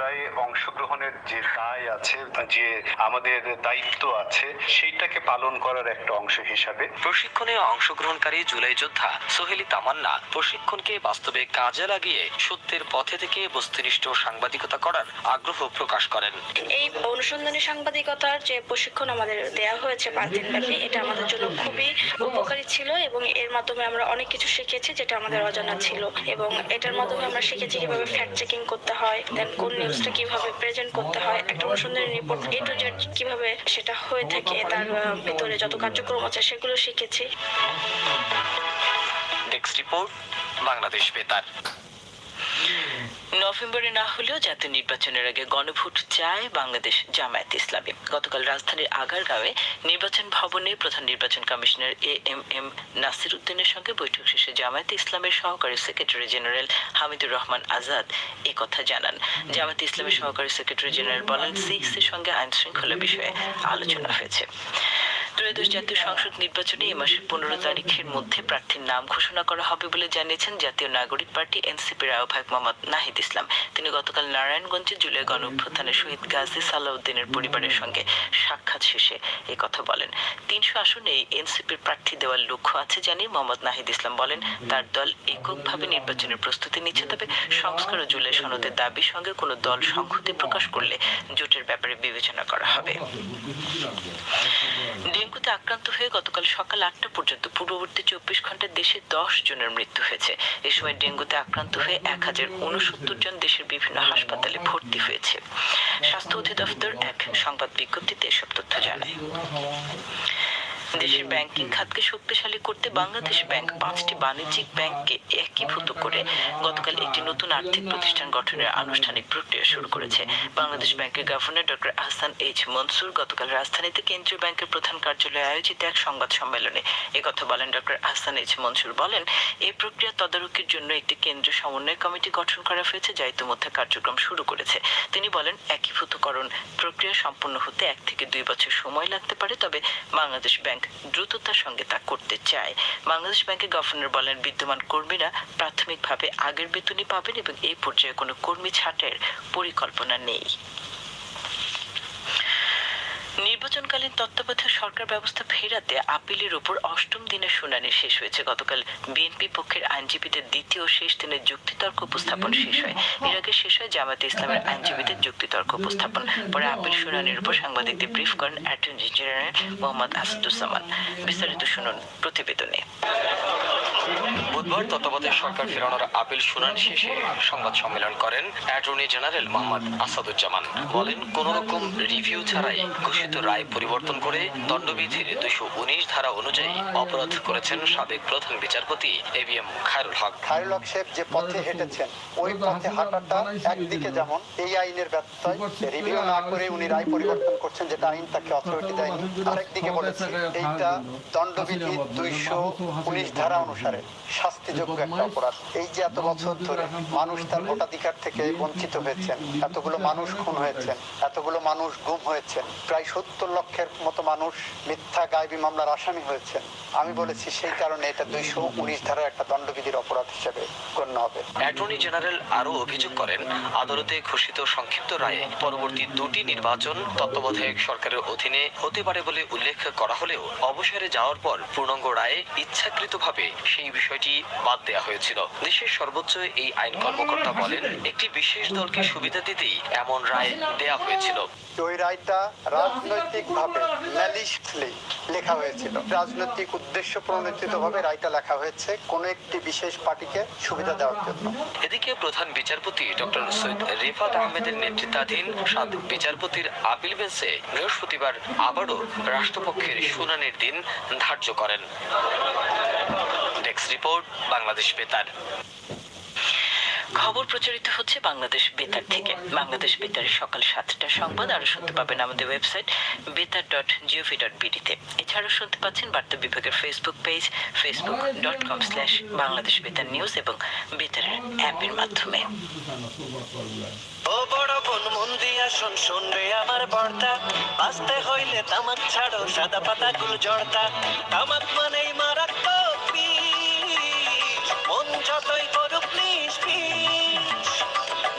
জুলাই অংশগ্রহণের যে দায় আছে যে আমাদের দায়িত্ব আছে সেইটাকে পালন করার একটা অংশ হিসাবে। প্রশিক্ষণে অংশগ্রহণকারী জুলাই যোদ্ধা সোহেলি তামান্না প্রশিক্ষণকে বাস্তবে কাজে লাগিয়ে সত্যের পথে থেকে বস্তুনিষ্ঠ সাংবাদিকতা করার আগ্রহ প্রকাশ করেন। এই অনুসন্ধানী সাংবাদিকতার যে প্রশিক্ষণ আমাদের দেওয়া হয়েছে পাঁচ দিন ব্যাপী এটা আমাদের জন্য খুবই উপকারী ছিল এবং এর মাধ্যমে আমরা অনেক কিছু শিখেছি যেটা আমাদের অজানা ছিল। এবং এটার মাধ্যমে আমরা শিখেছি কীভাবে ফ্যাক্ট চেকিং করতে হয় দেন কোন নিউজটা কীভাবে প্রেজেন্ট করতে হয়, একটা অনুসন্ধানী রিপোর্ট এ টু জেড কীভাবে সেটা হয়ে থাকে, তার ভিতরে যত কার্যক্রম আছে সেগুলো শিখেছি। ডেস্ক রিপোর্ট বাংলাদেশ বেতার নভেম্বরে না হলেও জাতীয় নির্বাচনের আগে গণভোট চায় বাংলাদেশ জামায়াত ইসলামী। গতকাল রাজধানীর আগারগাঁওয়ে নির্বাচন ভবনে প্রধান নির্বাচন commissioner A M M Nasir উদ্দিনের সঙ্গে বৈঠক শেষে জামায়াত ইসলামের সহকারী সেক্রেটারি জেনারেল হামিদুর রহমান আজাদ এ কথা জানান। জামায়াত ইসলামের সহকারী সেক্রেটারি জেনারেল বলেন সিক্স সঙ্গে আইন শৃঙ্খলা বিষয়ে আলোচনা হয়েছে। ত্রয়োদশ জাতীয় সংসদ নির্বাচনে এই মাসের পনেরো তারিখের মধ্যে প্রার্থীর নাম ঘোষণা করা হবে বলে জানিয়েছেন জাতীয় নাগরিক পার্টি এনসিপির আহ্বায়ক মোহাম্মদ নাহিদ ইসলাম। তিনি গতকাল নারায়ণগঞ্জে জুলাই গণ অভ্যুত্থানে শহীদ গাজী সালাউদ্দিনের পরিবারের সঙ্গে সাক্ষাৎ শেষে এই কথা বলেন। তিনশো আসনে এনসিপির প্রার্থী দেওয়ার লক্ষ্য আছে জানিয়ে মোহাম্মদ নাহিদ ইসলাম বলেন, তার দল এককভাবে নির্বাচনের প্রস্তুতি নিচ্ছে, তবে সংস্কার ও জুলাই সনদের দাবির সঙ্গে কোনো দল সংহতি প্রকাশ করলে জোটের ব্যাপারে বিবেচনা করা হবে। ডেঙ্গুতে আক্রান্ত হয়ে গতকাল সকাল আটটা পর্যন্ত পূর্ববর্তী চব্বিশ ঘন্টায় দেশে দশ জনের মৃত্যু হয়েছে। এ সময় ডেঙ্গুতে আক্রান্ত হয়ে এক হাজার উনসত্তর জন দেশের বিভিন্ন হাসপাতালে ভর্তি হয়েছে। স্বাস্থ্য অধিদপ্তর এক সংবাদ বিজ্ঞপ্তিতে এসব তথ্য জানায়। দেশের ব্যাংকিং খাতকে শক্তিশালী করতে বাংলাদেশ ব্যাংক পাঁচটি বাণিজ্যিক ব্যাংককে একীভূত করে গতকাল একটি নতুন আর্থিক প্রতিষ্ঠান গঠনের আনুষ্ঠানিক প্রক্রিয়া শুরু করেছে। বাংলাদেশ ব্যাংকের governor doctor Ahsan H Mansur গতকাল রাজধানীতে কেন্দ্রীয় ব্যাংকের প্রধান কার্যালয়ে আয়োজিত এক সংবাদ সম্মেলনে একথা বলেন ডক্টর আহসান এইচ মনসুর বলেন এই প্রক্রিয়া তদারকির জন্য একটি কেন্দ্রীয় সমন্বয় কমিটি গঠন করা হয়েছে যা ইতিমধ্যে কার্যক্রম শুরু করেছে। তিনি বলেন, একীভূতকরণ প্রক্রিয়া সম্পন্ন হতে এক থেকে দুই বছর সময় লাগতে পারে, তবে বাংলাদেশ ব্যাংক দ্রুততার সঙ্গে তা করতে চায়। বাংলাদেশ ব্যাংকের গভর্নর বলেন, বিদ্যমান কর্মীরা প্রাথমিকভাবে আগের বেতনই পাবেন এবং এই পর্যায়ে কোনো কর্মী ছাঁটের পরিকল্পনা নেই। তত্ত্বাবধায়ক সরকার ব্যবস্থা ফেরাতে আপিলের উপর অষ্টম দিনের শুনানি শেষ হয়েছে। গতকাল বিএনপি পক্ষের আইনজীবীদের দ্বিতীয় শেষ দিনের যুক্তিতর্ক উপস্থাপন শেষ হয়। এর আগে শেষ হয় জামাতে ইসলামের আইনজীবীদের যুক্তিতর্ক উপস্থাপন। পরে আপিল শুনানির উপর সাংবাদিকদের ব্রিফ করেন অ্যাটর্নি জেনারেল মোহাম্মদ আসাদুজ্জামান। বিস্তারিত শুনুন প্রতিবেদনে। বুধবার তত্ত্বাবধায়ক সরকার ফেরানোর আপিল শুনানি শেষে সংবাদ সম্মেলন করেন অ্যাটর্নি জেনারেল মোহাম্মদ আসাদুজ্জামান। বলেন কোন রকম রিভিউ ছাড়াই ঘোষিত রায় পরিবর্তন করে দণ্ডবিধির দুইশো উনিশ ধারা অনুযায়ী অপরাধ করেছেন সাবেক প্রধান বিচারপতি A B M Khairul Haque. Khairul Haque সাহেব যে পথে হেঁটেছেন, ওই পথে হাঁটাটা একদিকে যেমন এই আইনের ব্যত্যয়, রিভিউ না করে উনি রায় পরিবর্তন করছেন যেটা আইন তাকে অথরিটি দেয়নি। আরেকদিকে বলেছে, এইটা দণ্ডবিধি দুইশো উনিশ ধারা অনুসারে। শাস্তিযোগ্য একটা অপরাধ। এই যে এত বছর ধরে মানুষ তার ভোটাধিকার থেকে বঞ্চিত হয়েছেন এতগুলো মানুষ খুন হয়েছেন এতগুলো মানুষ গুম হয়েছেন প্রায় সত্তর লক্ষের মতো মানুষ মিথ্যা গায়েবী মামলার আসামি হয়েছেন। আমি বলেছি সেই কারণে এটা দুইশো উনিশ ধারার একটা দণ্ডবিধির অপরাধ হিসেবে গণ্য হবে। অ্যাটর্নি জেনারেল আরও অভিযোগ করেন আদালতে ঘোষিত সংক্ষিপ্ত রায়ে পরবর্তী দুটি নির্বাচন তত্ত্বাবধায়ক সরকারের অধীনে হতে পারে বলে উল্লেখ করা হলেও অবসরে যাওয়ার পর পূর্ণাঙ্গ রায়ে ইচ্ছাকৃতভাবে সেই বিষয়টি বাদ দেওয়া হয়েছিল। দেশের সর্বোচ্চ এই আইন কর্মকর্তা বলেন একটি বিশেষ দলকে সুবিধা দিতেই এমন রায় দেয়া হয়েছিল। ওই রায়টা রাজনৈতিক ভাবে লেখা হয়েছিল। রাজনৈতিক উদ্দেশ্য প্রণোদিত ভাবে রায়টা লেখা হয়েছে কোন একটি বিশেষ পার্টিকে সুবিধা দেওয়ার জন্য। এদিকে প্রধান বিচারপতি ডক্টর সৈয়দ রিফাত আহমেদের নেতৃত্বাধীন সাত বিচারপতির আপিল বেঞ্চে বৃহস্পতিবার আবারও রাষ্ট্রপক্ষের শুনানির দিন ধার্য করেন। ডেস্ক রিপোর্ট বাংলাদেশ বেতার খবর প্রচারিত হচ্ছে বাংলাদেশ বেতার থেকে। বাংলাদেশ বেতারের সকাল সাতটা সংবাদ আরও শুনতে পাবেন আমাদের ওয়েবসাইট বেতার ডট জিওভি ডট বিডিতে এছাড়াও শুনতে পাচ্ছেন বার্তা বিভাগের Facebook page Facebook dot com slash Bangladesh Betar news এবং বেতারের অ্যাপের মাধ্যমে। ও বড় বোন মন দিয়া শোন শোন রে আমার বর্তা। বাঁচতে হইলে তামাক ছাড়ো সাদা পাতা গুল জড়তা। তামাক মানেই যতই করুক প্লিজ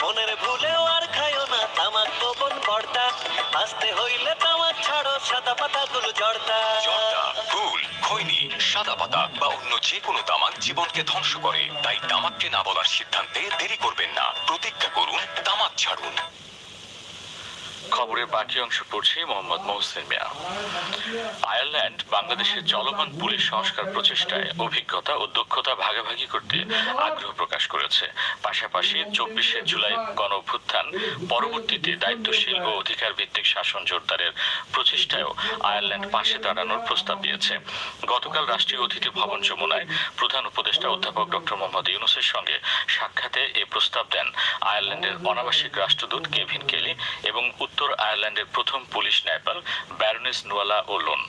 মনের ভুলেও আর খায়ো না আসতে হইলে তামাক ছাড়ো, সাদা পাতা গুলো জর্দা, ফুল, খৈনি, সাদা পাতা বা অন্য যে কোনো তামাক জীবনকে ধ্বংস করে। তাই তামাককে না বলার সিদ্ধান্তে দেরি করবেন না। প্রতিজ্ঞা করুন, তামাক ছাড়ুন। খবরের বাকি অংশ পড়ছে মোহাম্মদ মহসিন মিয়া। আয়ারল্যান্ড বাংলাদেশের চলমান পুলিশ সংস্কার প্রচেষ্টায় অভিজ্ঞতা ও দক্ষতা ভাগাভাগি করতে আগ্রহ প্রকাশ করেছে। পাশাপাশি চব্বিশে জুলাই গণ অভ্যুত্থান পরবর্তীতে দায়িত্বশীল ও অধিকার ভিত্তিক শাসন জোরদারের প্রচেষ্টায়ও আয়ারল্যান্ড পাশে দাঁড়ানোর প্রস্তাব দিয়েছে। গতকাল রাষ্ট্রীয় অতিথি ভবন যমুনায় প্রধান উপদেষ্টা অধ্যাপক ডক্টর মোহাম্মদ ইউনুসের সঙ্গে সাক্ষাতে এ প্রস্তাব দেন আয়ারল্যান্ডের অনাবাসিক রাষ্ট্রদূত কেভিন কেলি এবং উত্তর আয়ারল্যান্ডের প্রথম পুলিশ ন্যাপাল ব্যারনেস নোয়ালা ও লোন।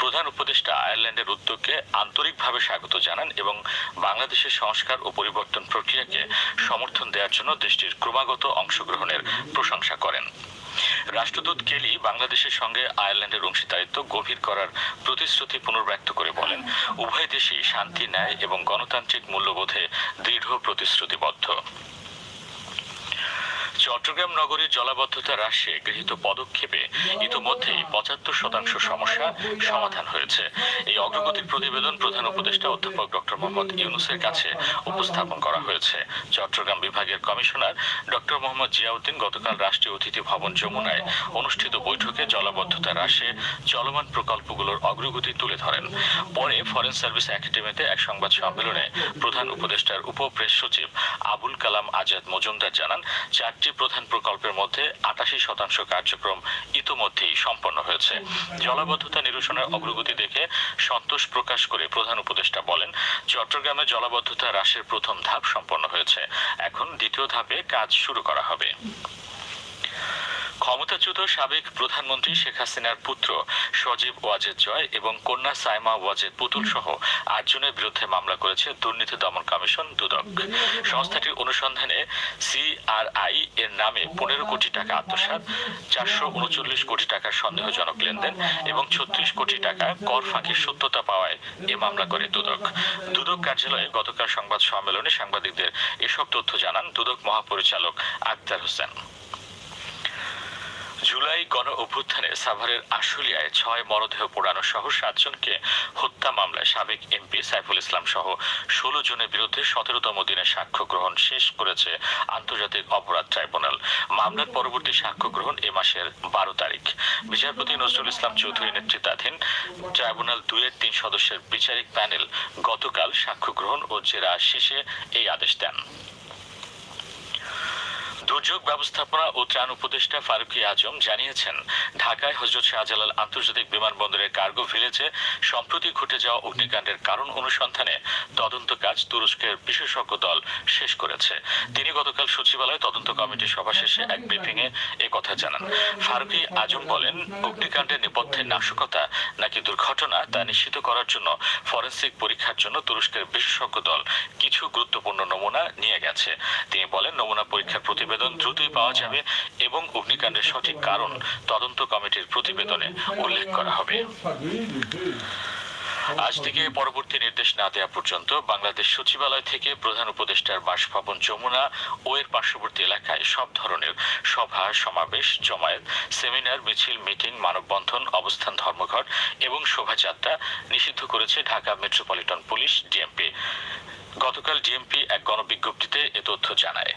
প্রধান উপদেষ্টা আয়ারল্যান্ডের উদ্যোগকে আন্তরিকভাবে স্বাগত জানান এবং বাংলাদেশের সংস্কার ও পরিবর্তন প্রক্রিয়াকে সমর্থন দেওয়ার জন্য দেশটির ক্রমাগত অংশগ্রহণের প্রশংসা করেন। রাষ্ট্রদূত কেলি বাংলাদেশের সঙ্গে আয়ারল্যান্ডের অংশীদারিত্ব গভীর করার প্রতিশ্রুতি পুনর্ব্যক্ত করে বলেন, উভয় দেশই শান্তি, ন্যায় এবং গণতান্ত্রিক মূল্যবোধে দৃঢ় প্রতিশ্রুতিবদ্ধ। চট্টগ্রাম নগরীর জলাবদ্ধতা হ্রাসে গৃহীত পদক্ষেপে ইতোমধ্যেই পঁচাত্তর শতাংশ সমস্যা সমাধান হয়েছে। এই অগ্রগতির প্রতিবেদন প্রধান উপদেষ্টা অধ্যাপক ডক্টর মোহাম্মদ ইউনুসের কাছে উপস্থাপন করা হয়েছে। চট্টগ্রাম বিভাগের কমিশনার ডক্টর মোহাম্মদ জিয়াউদ্দিন গতকাল রাষ্ট্রীয় অতিথি ভবন যমুনায় অনুষ্ঠিত বৈঠকে জলাবদ্ধতা হ্রাসে চলমান প্রকল্পগুলোর অগ্রগতি তুলে ধরেন। পরে ফরেন সার্ভিস একাডেমিতে এক সংবাদ সম্মেলনে প্রধান উপদেষ্টার উপ প্রেস সচিব আবুল কালাম আজাদ মজুমদার জানান, চারটি প্রধান প্রকল্পের মধ্যে আটাশি শতাংশ কার্যক্রম ইতোমধ্যেই সম্পন্ন হয়েছে। জলাবদ্ধতা নিরসনের অগ্রগতি দেখে সন্তোষ প্রকাশ করে প্রধান উপদেষ্টা বলেন, চট্টগ্রামে জলাবদ্ধতা হ্রাসের প্রথম ধাপ সম্পন্ন হয়েছে। এখন দ্বিতীয় ধাপে কাজ শুরু করা হবে। ক্ষমতাচ্যুত সাবেক প্রধানমন্ত্রী শেখ হাসিনার পুত্র সজীব ওয়াজেদ জয় এবং কন্যা সাইমা ওয়াজেদ পুতুল সহ আটজনের বিরুদ্ধে মামলা করেছে দুর্নীতি দমন কমিশন দুদক। সংস্থাটির অনুসন্ধানে সিআরআই এর নামে পনেরো কোটি টাকা আত্মসাৎ, চারশো উনচল্লিশ কোটি টাকার সন্দেহজনক লেনদেন এবং ছত্রিশ কোটি টাকা কর ফাঁকির সত্যতা পাওয়ায় এ মামলা করে দুদক। দুদক কার্যালয়ে গতকাল সংবাদ সম্মেলনে সাংবাদিকদের এসব তথ্য জানান দুদক মহাপরিচালক আক্তার হোসেন। জুলাই গণ অভ্যুত্থানে সাভারের আশুলিয়ায় ছয় মরদেহ পোড়ানো সহ সাতজনকে হত্যা মামলায় সাবেক এমপি সাইফুল ইসলাম সহ ষোলো জনের বিরুদ্ধে সতেরোতম দিনে সাক্ষ্য গ্রহণ শেষ করেছে আন্তর্জাতিক অপরাধ ট্রাইব্যুনাল। মামলার পরবর্তী সাক্ষ্য গ্রহণ এ মাসের বারো তারিখ। বিচারপতি নজরুল ইসলাম চৌধুরী নেতৃত্বাধীন ট্রাইব্যুনাল দুইয়ের তিন সদস্যের বিচারিক প্যানেল গতকাল সাক্ষ্য গ্রহণ ও জেরা শেষে এই আদেশ দেন। দুর্যোগ ব্যবস্থাপনা ও ত্রাণ উপদেষ্টা ফারুকি আজম জানিয়েছেন, ঢাকায় হজরত শাহজালাল আন্তর্জাতিক বিমানবন্দরের কার্গো ভিলেজে সম্প্রতি ঘটে যাওয়া অগ্নিকাণ্ডের কারণ অনুসন্ধানে তদন্ত কাজ তুরস্কের বিশেষজ্ঞ দল শেষ করেছে। তিনি গতকাল সচিবালয় তদন্ত কমিটির সভা শেষে এক ব্রিফিংয়ে এ কথা জানান। ফারুকি আজম বলেন, অগ্নিকাণ্ডের নেপথ্যে নাশকতা নাকি দুর্ঘটনা তা নিশ্চিত করার জন্য ফরেন্সিক পরীক্ষার জন্য তুরস্কের বিশেষজ্ঞ দল কিছু গুরুত্বপূর্ণ নমুনা নিয়ে গেছে। তিনি বলেন, নমুনা পরীক্ষার প্রতিবেদন দ্রুতই পাওয়া যাবে এবং অগ্নিকাণ্ডের সঠিক কারণ তদন্ত কমিটির প্রতিবেদনে উল্লেখ করা হবে। আজ থেকে পরবর্তী নির্দেশ না দেওয়া পর্যন্ত বাংলাদেশ সচিবালয় থেকে প্রধান উপদেষ্টার বাসভবন যমুনা ও এর পার্শ্ববর্তী এলাকায় সব ধরনের সভা, সমাবেশ, জমায়েত, সেমিনার, মিছিল, মিটিং, মানববন্ধন, অবস্থান ধর্মঘট এবং শোভাযাত্রা নিষিদ্ধ করেছে ঢাকা মেট্রোপলিটন পুলিশ ডিএমপি। গতকাল ডিএমপি এক গণবিজ্ঞপ্তিতে এ তথ্য জানায়।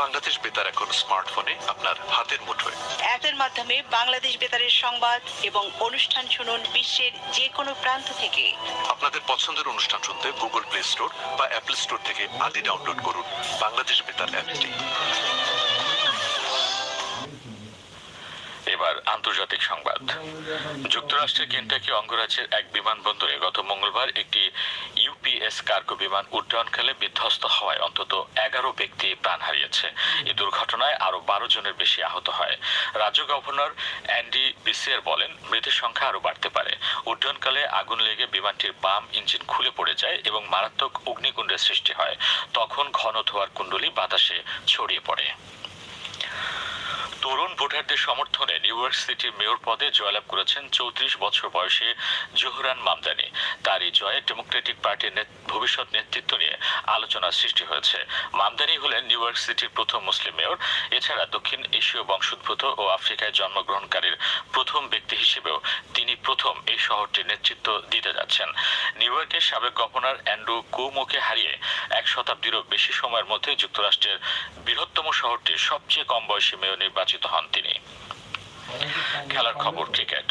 বাংলাদেশ বেতার এখন স্মার্টফোনে আপনার হাতের মুঠোয়। অ্যাপের মাধ্যমে বাংলাদেশ বেতারের সংবাদ এবং অনুষ্ঠান শুনুন বিশ্বের যে কোনো প্রান্ত থেকে। আপনাদের পছন্দের অনুষ্ঠান শুনতে গুগল প্লে স্টোর বা অ্যাপল স্টোর থেকে আজই ডাউনলোড করুন বাংলাদেশ বেতার অ্যাপটি। এবার আন্তর্জাতিক সংবাদ। যুক্তরাষ্ট্রের কেন্টাকি অঙ্গরাজ্যের এক বিমানবন্দরে গত মঙ্গলবার একটি ইউপিএস কার্গো বিমান উড্ডয়নকালে বিধ্বস্ত হওয়ায় অন্তত এগারো ব্যক্তি প্রাণ হারিয়েছে। এই দুর্ঘটনায় আরও বারো জনের বেশি আহত হয়। রাজ্য গভর্নর অ্যান্ডি বিসিয়ার বলেন, মৃতের সংখ্যা আরও বাড়তে পারে। উড্ডয়নকালে আগুন লেগে বিমানটির বাম ইঞ্জিন খুলে পড়ে যায় এবং মারাত্মক অগ্নিকুণ্ডের সৃষ্টি হয়। তখন ঘন ধোয়ার কুণ্ডলী বাতাসে ছড়িয়ে পড়ে। তরুণ ভোটারদের সমর্থনে নিউ ইয়র্ক সিটির মেয়র পদে জয়লাভ করেছেন চৌত্রিশ বছর বয়সী জোহরান মামদানি। তার এই জয়ে ডেমোক্রেটিক পার্টির ভবিষ্যৎ নেতৃত্ব নিয়ে আলোচনার সৃষ্টি হয়েছে। মামদানি হলেন নিউ ইয়র্ক সিটির প্রথম মুসলিম মেয়র। এছাড়া দক্ষিণ এশীয় বংশোদ্ভূত ও আফ্রিকায় জন্মগ্রহণকারীর প্রথম ব্যক্তি হিসেবেও তিনি প্রথম এই শহরটির নেতৃত্ব দিতে যাচ্ছেন। নিউ ইয়র্কের সাবেক গভর্নর অ্যান্ড্রু কুমোকে হারিয়ে এক শতাব্দীরও বেশি সময়ের মধ্যে যুক্তরাষ্ট্রের বৃহত্তম শহরটির সবচেয়ে কম বয়সী মেয়র নির্বাচিত হন তিনি খেলার খবর ক্রিকেট।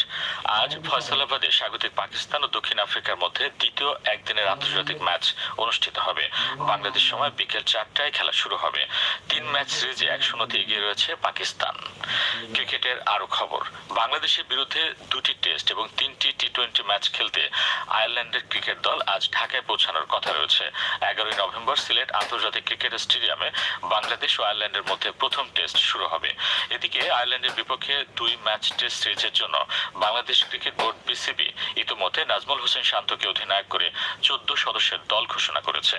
আজ ফয়সালাবাদে স্বাগতিক পাকিস্তান ও দক্ষিণ আফ্রিকার মধ্যে দ্বিতীয় একদিনের আন্তর্জাতিক ম্যাচ অনুষ্ঠিত হবে। বাংলাদেশ সময় বিকেল চারটায় খেলা শুরু হবে। তিন ম্যাচ সিরিজে এক শূন্যতে এগিয়ে রয়েছে পাকিস্তান। ক্রিকেটের আরও খবর, বাংলাদেশের বিরুদ্ধে দুটি টেস্ট এবং তিনটি টি টোয়েন্টি ম্যাচ খেলতে আয়ারল্যান্ডের ক্রিকেট দল আজ ঢাকায় পৌঁছানোর কথা রয়েছে। এগারোই নভেম্বর সিলেট আন্তর্জাতিক ক্রিকেট স্টেডিয়ামে বাংলাদেশ ও আয়ারল্যান্ডের মধ্যে প্রথম টেস্ট শুরু হবে। এদিকে আয়ারল্যান্ডের বিপক্ষে দুই ম্যাচ টেস্ট সিরিজের জন্য বাংলাদেশ ক্রিকেট বোর্ড বিসিবি ইতিমধ্যে নাজমুল হোসেন শান্তকে অধিনায়ক করে চোদ্দ সদস্যের দল ঘোষণা করেছে।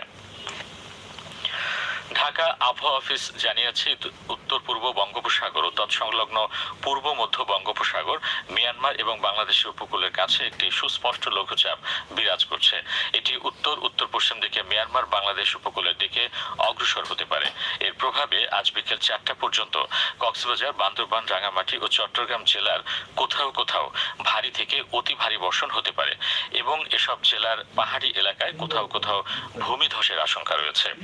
ঢাকা আবহাওয়া অফিস জানিয়েছে উত- উত্তর পূর্ব বঙ্গোপসাগর ও তৎসংলগ্ন পূর্ব মধ্য বঙ্গোপসাগর, মিয়ানমার এবং বাংলাদেশের উপকূলের কাছে একটি সুস্পষ্ট লঘুচাপ বিরাজ করছে। এটি উত্তর উত্তর পশ্চিম দিকে মিয়ানমার, বাংলাদেশ উপকূলের দিকে অগ্রসর হতে পারে। এর প্রভাবে আজ বিকেল চারটা পর্যন্ত কক্সবাজার, বান্দরবান রাঙামাটি ও চট্টগ্রাম জেলার কোথাও কোথাও ভারী থেকে অতি ভারী বর্ষণ হতে পারে এবং এসব জেলার পাহাড়ি এলাকায় কোথাও কোথাও ভূমিধসের আশঙ্কা রয়েছে।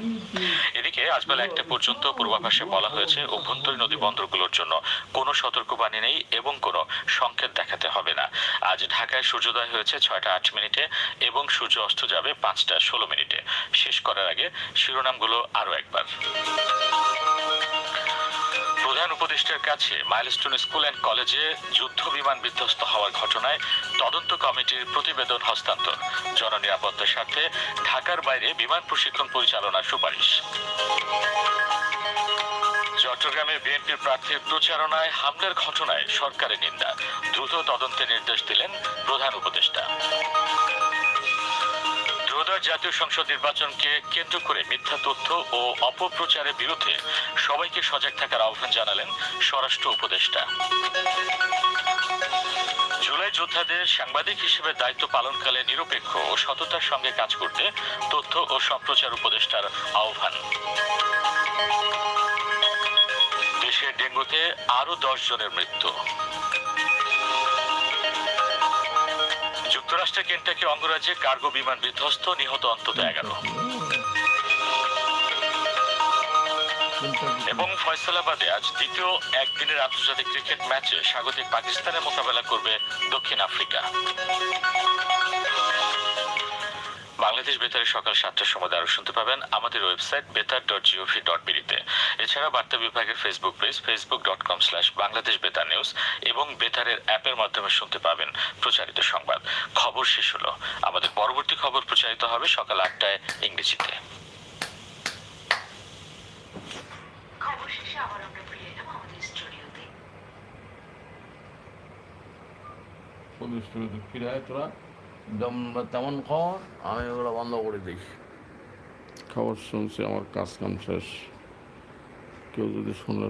এদিকে আজ বেলা একটা পর্যন্ত পূর্বাভাসে বলা হয়েছে, অভ্যন্তরীণ নদী বন্দরগুলোর জন্য কোনো সতর্কবাণী নেই এবং কোনো সংকেত দেখাতে হবে না। আজ ঢাকায় সূর্যোদয় হয়েছে ছয়টা আট মিনিটে এবং সূর্য অস্ত যাবে পাঁচটা ষোলো মিনিটে। শেষ করার আগে শিরোনামগুলো আরও একবার। উপদেষ্টার কাছে মাইলস্টোন স্কুল অ্যান্ড কলেজে যুদ্ধ বিমান বিধ্বস্ত হওয়ার ঘটনায় তদন্ত কমিটির প্রতিবেদন হস্তান্তর। জননিরাপত্তার স্বার্থে ঢাকার বাইরে বিমান প্রশিক্ষণ পরিচালনার সুপারিশ। চট্টগ্রামে বিএনপির প্রার্থীর প্রচারণায় হামলার ঘটনায় সরকারের নিন্দা। দ্রুত তদন্তের নির্দেশ দিলেন প্রধান উপদেষ্টা। ত্রয়োদশ জাতীয় সংসদ নির্বাচনকে কেন্দ্র করে মিথ্যা তথ্য ও অপপ্রচারের বিরুদ্ধে সবাইকে সজাগ থাকার আহ্বান জানালেন স্বরাষ্ট্র উপদেষ্টা। জুলাই যোদ্ধাদের সাংবাদিক হিসেবে দায়িত্ব পালনকালে নিরপেক্ষ ও সততার সঙ্গে কাজ করতে তথ্য ও সম্প্রচার উপদেষ্টার আহ্বান। দেশে ডেঙ্গুতে আরও দশ জনের মৃত্যু। যুক্তরাষ্ট্রের কেন্টাকি অঙ্গরাজ্যে কার্গো বিমান বিধ্বস্ত, নিহত অন্তত এগারো। এবং ফয়সালাবাদে আজ দ্বিতীয় একদিনের আন্তর্জাতিক ক্রিকেট ম্যাচে স্বাগতিক পাকিস্তানের মোকাবেলা করবে দক্ষিণ আফ্রিকা। বাংলাদেশ বেতারে সকাল সাতটার সময় আরও শুনতে পাবেন আমাদের ওয়েবসাইট বেতার ডট জিওভি ডট বিডিতে এছাড়া বার্তা বিভাগের Facebook page Facebook dot com slash Bangladesh Betar news এবং বেতারের অ্যাপের মাধ্যমে শুনতে পাবেন প্রচারিত সংবাদ। খবর শেষ হলো। আমাদের পরবর্তী খবর প্রচারিত হবে সকাল আটটায় ইংরেজিতে। খবর শেষে আবার আমরা ফিরে এলাম আমাদের স্টুডিওতে। প্রতিষ্ঠিত ফিরায় তোরা। তেমন খবর? আমি ওগুলো বন্ধ করে দিই। খবর শুনছি, আমার কাজ কাম শেষ। কেউ যদি শুনলে